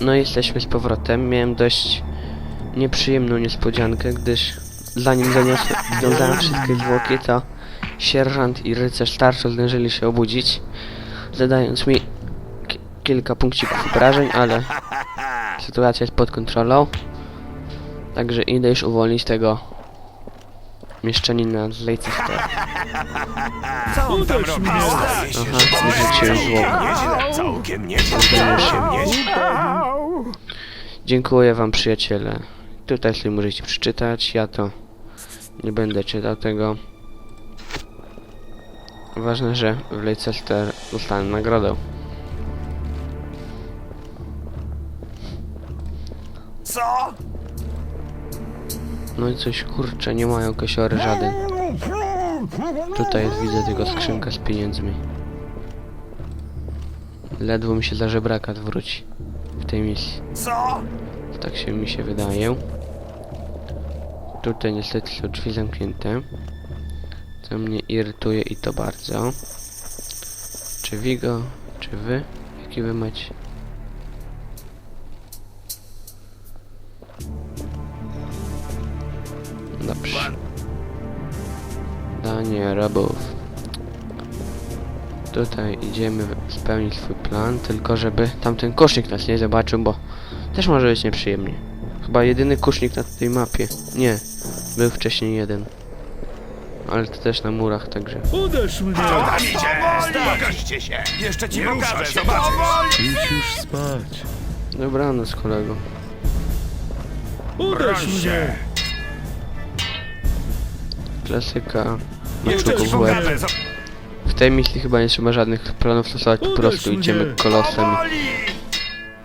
No i jesteśmy z powrotem. Miałem dość nieprzyjemną niespodziankę, gdyż zanim zaniosłem, związałem wszystkie zwłoki, to sierżant i rycerz starszy zdążyli się obudzić, zadając mi ki- kilka punkcików obrażeń, ale sytuacja jest pod kontrolą. Także idę już uwolnić tego mieszczanina z Leicestera. Co on tam robi? Aha, wyrzuciłem zwłokę. nieźle, całkiem nieźle. Dziękuję wam przyjaciele. Tutaj sobie możecie przeczytać, ja to nie będę czytał tego. Ważne, że w Leicester dostanę nagrodę. Co? No i coś kurczę, nie mają kosiory żaden. Tutaj jest, widzę tylko skrzynka z pieniędzmi. Ledwo mi się za żebraka wróci w tej misji. Co? Tak się mi się wydaje. Tutaj niestety są drzwi zamknięte. Co mnie irytuje i to bardzo. Czy Vigo, czy wy? Jaki wy macie? Dobrze. Danie robów. Tutaj idziemy spełnić swój plan, tylko żeby tamten kosznik nas nie zobaczył, bo też może być nieprzyjemnie. Chyba jedyny kusznik na tej mapie. Nie, był wcześniej jeden. Ale to też na murach, także. Uderz mnie! Co tam idzie? Pokażcie się. Jeszcze ci pokażę, zobaczysz. Idź już spać. Dobranoc, kolego. Uderz mnie! Klasyka. Jeszcze ci pokażę. W tej misji chyba nie trzeba żadnych planów stosować, po prostu idziemy kolosem Powoli!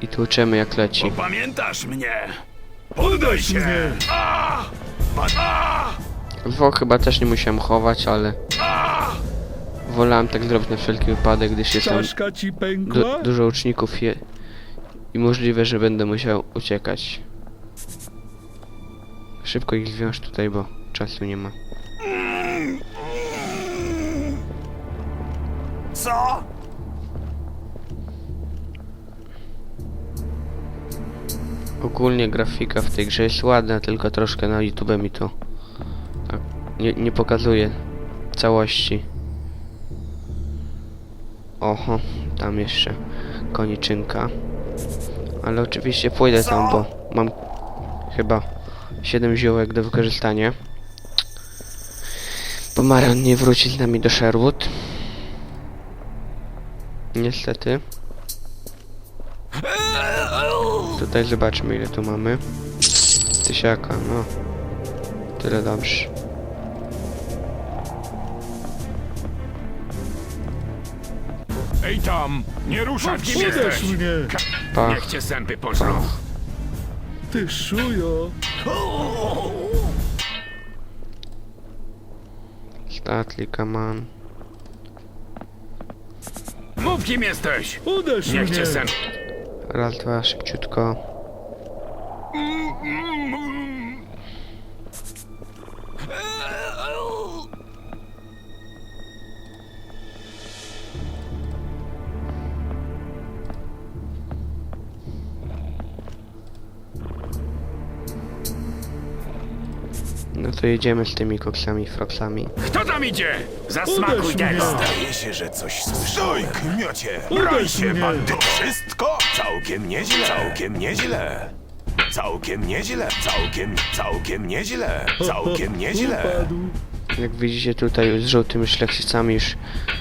I tłuczemy jak leci. Pamiętasz mnie? Poddaj się! A! Ma- A! Wo chyba też nie musiałem chować, ale wolałem tak zrobić na wszelki wypadek, gdyż jest tam Czaszka ci du dużo uczników je i możliwe, że będę musiał uciekać. Szybko ich zwiąż tutaj, bo czasu nie ma. Co? Ogólnie grafika w tej grze jest ładna, tylko troszkę na YouTube mi to tak, nie, nie pokazuje całości. Oho, tam jeszcze koniczynka. Ale oczywiście pójdę tam, bo mam chyba 7 ziołek do wykorzystania. Bo Marian nie wróci z nami do Sherwood. Niestety. Tutaj zobaczmy ile tu mamy. Tysiaka, no. Tyle dobrze. Ej tam, nie ruszać kim Uderz mnie! Pach, Niech cię zęby pożrą. Ty szujo! Statli, come on. Mów kim jesteś! Uderz Niech mnie! cię zęby... Raz, dwa, szybciutko. No to jedziemy z tymi koksami, froksami. Kto tam idzie? Uderz Zasmakuj mnie! tego! Zdaje się, że coś słyszałem. Stój, kmiocie! Uderz Broń się, mnie. pan! To wszystko? Całkiem nieźle. Całkiem nieźle. Całkiem nieźle. Całkiem, całkiem nieźle. Całkiem nieźle. Upadł. Jak widzicie tutaj z żółtymi szlachcicami już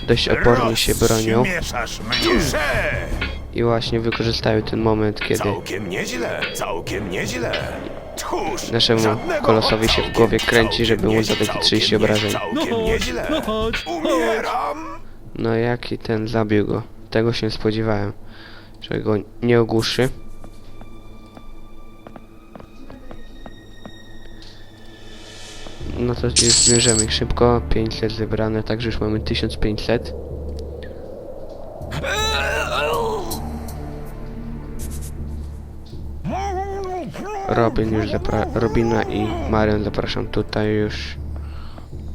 dość opornie się bronią. Mieszasz mnie. Duże! I właśnie wykorzystają ten moment, kiedy Całkiem nieźle. Całkiem nieźle. Naszemu kolosowi się w głowie kręci, żeby mu zadać całkiem 30 nie- obrażeń. No chodź, no chodź, chodź. Umieram! No jaki ten zabił go. Tego się spodziewałem. Że go nie ogłuszy. No to już zmierzymy szybko. 500 zebrane, także już mamy 1500. Robin już zapra- Robina i Marian zapraszam tutaj już.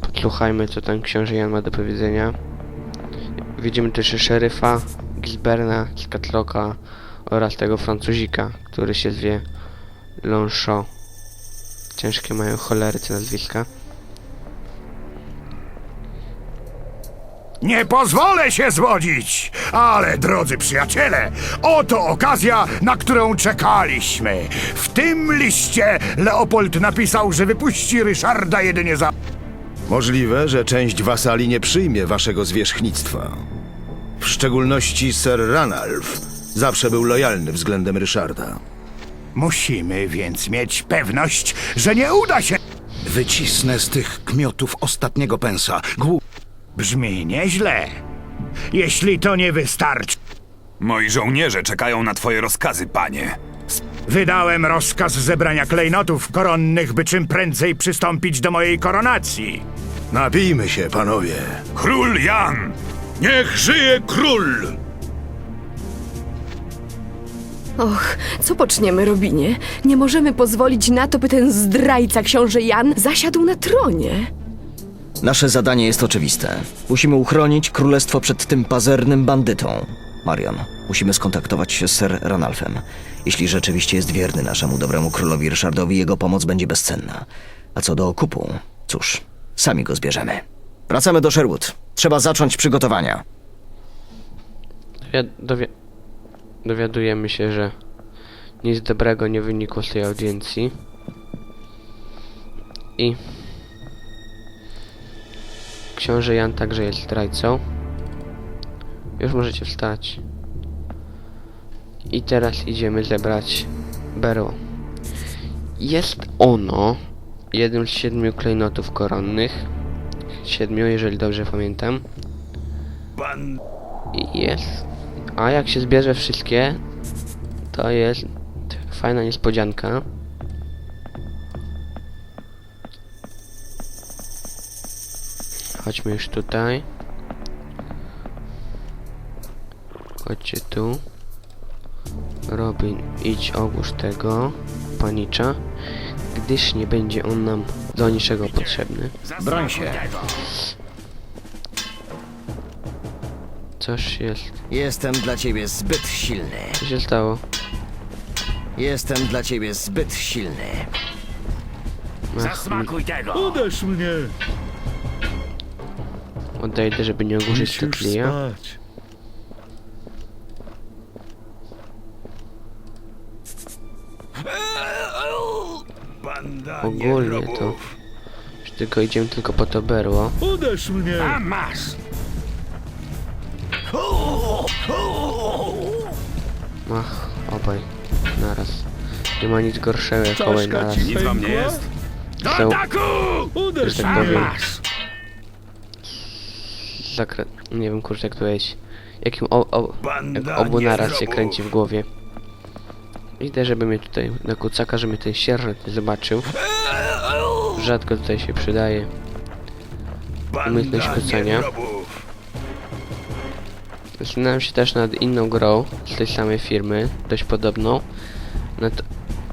Podsłuchajmy co tam książę Jan ma do powiedzenia. Widzimy też szeryfa, Gisberna, Skatlocka oraz tego Francuzika, który się zwie Lonchot. Ciężkie mają cholery te nazwiska. Nie pozwolę się zwodzić! Ale drodzy przyjaciele, oto okazja, na którą czekaliśmy. W tym liście Leopold napisał, że wypuści Ryszarda jedynie za... Możliwe, że część wasali nie przyjmie waszego zwierzchnictwa. W szczególności Sir Ranulf zawsze był lojalny względem Ryszarda. Musimy więc mieć pewność, że nie uda się... Wycisnę z tych kmiotów ostatniego pensa. Głu... Brzmi nieźle. Jeśli to nie wystarczy, Moi żołnierze czekają na twoje rozkazy, panie. wydałem rozkaz zebrania klejnotów koronnych, by czym prędzej przystąpić do mojej koronacji. Napijmy się, panowie. Król Jan! Niech żyje król! Och, co poczniemy, Robinie? Nie możemy pozwolić na to, by ten zdrajca książę Jan zasiadł na tronie. Nasze zadanie jest oczywiste. Musimy uchronić królestwo przed tym pazernym bandytą. Marion, musimy skontaktować się z Sir Ranalfem. Jeśli rzeczywiście jest wierny naszemu dobremu królowi Ryszardowi, jego pomoc będzie bezcenna. A co do okupu, cóż, sami go zbierzemy. Wracamy do Sherwood. Trzeba zacząć przygotowania. Dowi- dowi- dowiadujemy się, że nic dobrego nie wynikło z tej audiencji. I książę Jan także jest zdrajcą. Już możecie wstać. I teraz idziemy zebrać berło. Jest ono jednym z siedmiu klejnotów koronnych. Siedmiu, jeżeli dobrze pamiętam. I jest. A jak się zbierze wszystkie, to jest fajna niespodzianka. Chodźmy już tutaj. Chodźcie tu. Robin, idź ogłóż tego panicza, gdyż nie będzie on nam do niczego potrzebny. Broń się. Coś jest. Jestem dla ciebie zbyt silny. Co się stało? Jestem dla ciebie zbyt silny. Ach, Uderz mnie! Odejdę, żeby nie ogłuszyć Idź już Tetlija. spać. Banda Ogólnie to. Już tylko idziemy tylko po to berło. Uderz mnie! masz! Ach, obaj. Naraz. Nie ma nic gorszego jak obaj Czaszka naraz. ci Nic wam nie pękła? jest? Są, Uderz że tak mnie! powiem, Masz! Nie wiem kurczę jak to powiedzieć. Jakim o, o, jak obu naraz się kręci w głowie. Idę, żeby mnie tutaj, na kucaka, żeby ten sierżant nie zobaczył. Rzadko tutaj się przydaje. Umiejętność kucania. Zastanawiam się też nad inną grą z tej samej firmy, dość podobną. Nad...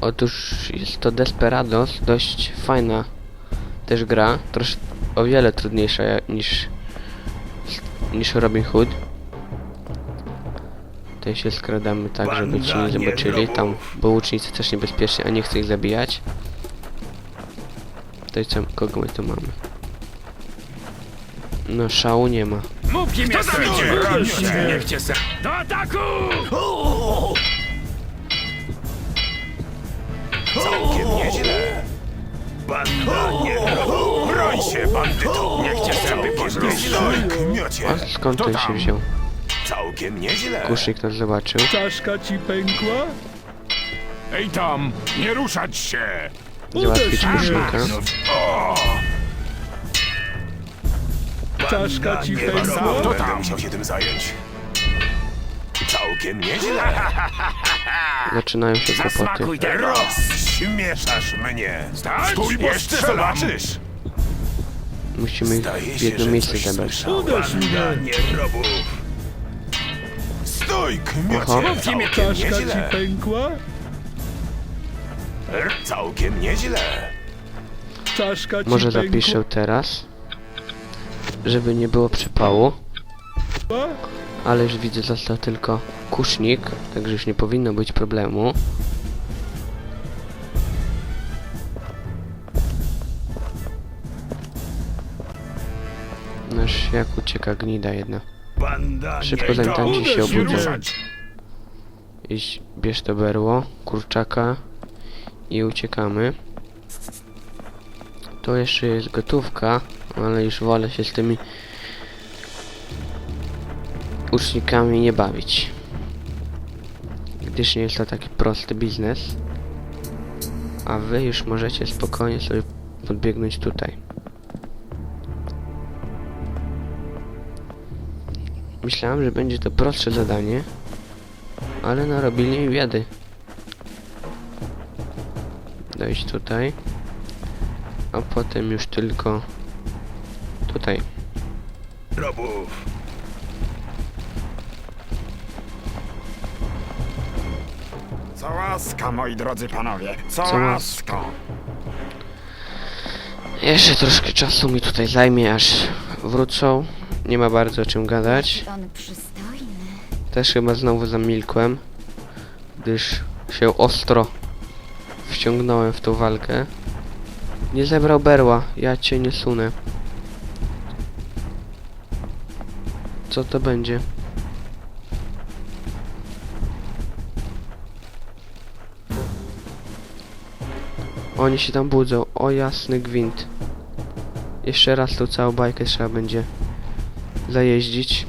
Otóż jest to Desperados, dość fajna też gra, trosz o wiele trudniejsza niż niż Robin Hood. Tutaj się skradamy tak, żeby ci nie zobaczyli. Tam, bo łucznicy też niebezpiecznie, a nie chcę ich zabijać. Tutaj co, kogo my tu mamy? No szału nie ma. Mów kim jesteś! Uderz mnie! Niech cię se... Do ataku! Całkiem nieźle. Banda niezrobów. Broń się, bandyto. Niech cię pozdrowi. Stój, kmiocie. A skąd To ten się wziął? Całkiem nieźle. Kuszyk nas zobaczył. Czaszka ci pękła? Ej tam, nie ruszać się! Załatwić mnie. kuszyka. Czaszka ci pękła? To tam. musiał się tym zająć. Całkiem nieźle. Zaczynają się kłopoty. Zasmakuj tego! Rozśmieszasz mnie. Stać! Stój, bo Jeszcze strzelam. zobaczysz! Musimy ich w jedno miejsce zebrać. Uderz mnie! Stój, Aha. kmiocie. Całkiem Czaszka ci nieźle. pękła? Całkiem nieźle. Czaszka ci Może pękła? zapiszę teraz, żeby nie było przypału, ale już widzę został tylko kusznik, także już nie powinno być problemu. Ucieka gnida jedna. Szybko zanim tam ci się. Ruszać! Iść, bierz to berło, kurczaka i uciekamy. To jeszcze jest gotówka, ale już wolę się z tymi ucznikami nie bawić. Gdyż nie jest to taki prosty biznes. A wy już możecie spokojnie sobie podbiegnąć tutaj. Myślałem, że będzie to prostsze zadanie, ale narobili mi biedy. Dojść tutaj. A potem już tylko tutaj. robów. Co łaska, moi drodzy panowie, co, Co łaska. Jeszcze troszkę czasu mi tutaj zajmie, aż wrócą. Nie ma bardzo o czym gadać. On przystojny. Też chyba znowu zamilkłem, gdyż się ostro wciągnąłem w tą walkę. Nie zebrał berła, ja cię nie sunę. Co to będzie? Oni się tam budzą, o jasny gwint. Jeszcze raz tą całą bajkę trzeba będzie zajeździć.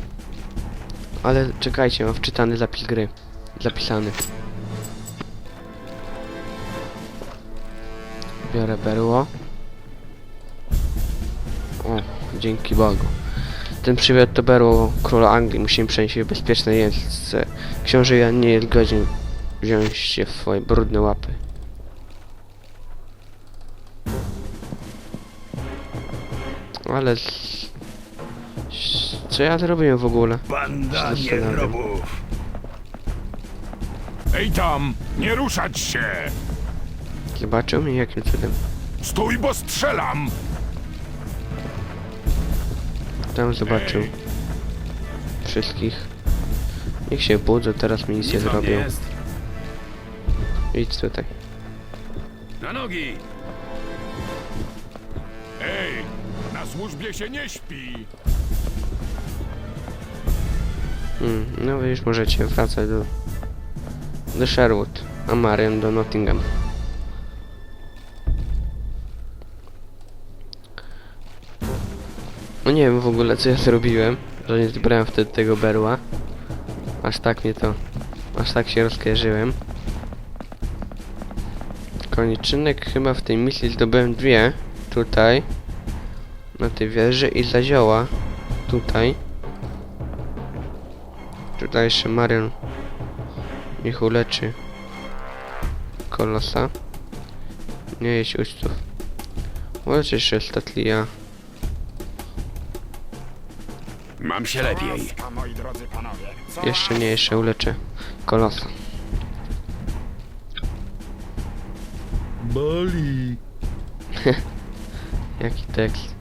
Ale czekajcie, mam wczytany zapis gry. Zapisany. Biorę berło. O, dzięki Bogu. Ten przywiódł to berło króla Anglii. Musimy przenieść je w bezpieczne miejsce. Książę Jan nie jest godzien wziąć się w swoje brudne łapy. Ale... Co ja zrobiłem w ogóle? Banda nierobów. Ej tam, nie ruszać się! Zobaczył mnie jakim cudem. Stój, bo strzelam! Tam zobaczył. Wszystkich. Niech się budzą, teraz mi nic nie zrobią. Idź tutaj. Na nogi. Ej, na służbie się nie śpi! Hmm, no wy już możecie wracać do... do Sherwood, a Marion do Nottingham. No nie wiem w ogóle co ja zrobiłem, że nie zbrałem wtedy tego berła. Aż tak mnie to... aż tak się rozkojarzyłem. Koniczynek chyba w tej misji zdobyłem dwie. Tutaj. Na tej wieży i za zioła. Tutaj. Tutaj jeszcze Marion niech uleczy kolosa. Nie jeść ucztów. Uleczy jeszcze statlia. Mam się lepiej. Łaska, moi drodzy panowie, co Jeszcze nie, jeszcze uleczę kolosa. Boli. Jaki tekst.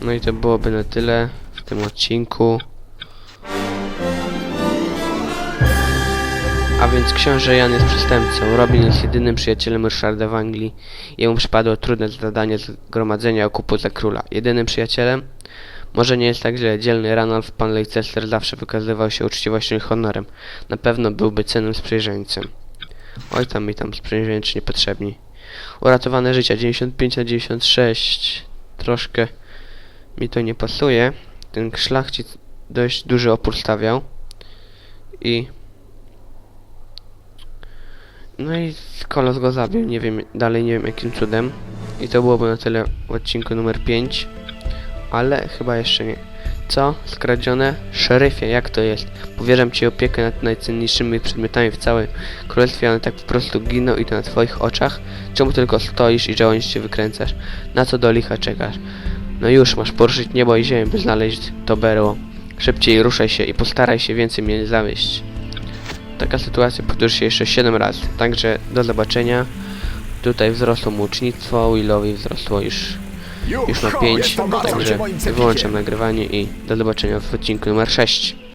No i to byłoby na tyle w tym odcinku. A więc książę Jan jest przestępcą. Robin jest jedynym przyjacielem Ryszarda w Anglii. Jemu przypadło trudne zadanie zgromadzenia okupu za króla. Jedynym przyjacielem? Może nie jest tak źle. Dzielny Ranulf, pan Leicester zawsze wykazywał się uczciwością i honorem. Na pewno byłby cennym sprzymierzeńcem. Oj tam mi tam sprzymierzeńcy niepotrzebni. Uratowane życia 95 na 96. Troszkę mi to nie pasuje. Ten szlachcic dość duży opór stawiał. I no i kolos go zabił, nie wiem, dalej nie wiem jakim cudem. I to byłoby na tyle w odcinku numer 5. Ale chyba jeszcze nie. Co? Skradzione? Szeryfie, jak to jest? Powierzam ci opiekę nad najcenniejszymi przedmiotami w całym królestwie, one tak po prostu giną i to na twoich oczach? Czemu tylko stoisz i żołnierz się wykręcasz? Na co do licha czekasz? No już, masz poruszyć niebo i ziemię, by znaleźć to berło. Szybciej ruszaj się i postaraj się więcej mnie nie zawieść. Taka sytuacja powtórzy się jeszcze 7 razy. Także do zobaczenia. Tutaj wzrosło mu ucznictwo, Willowi wzrosło już, już ma 5. Także wyłączam nagrywanie i do zobaczenia w odcinku numer 6.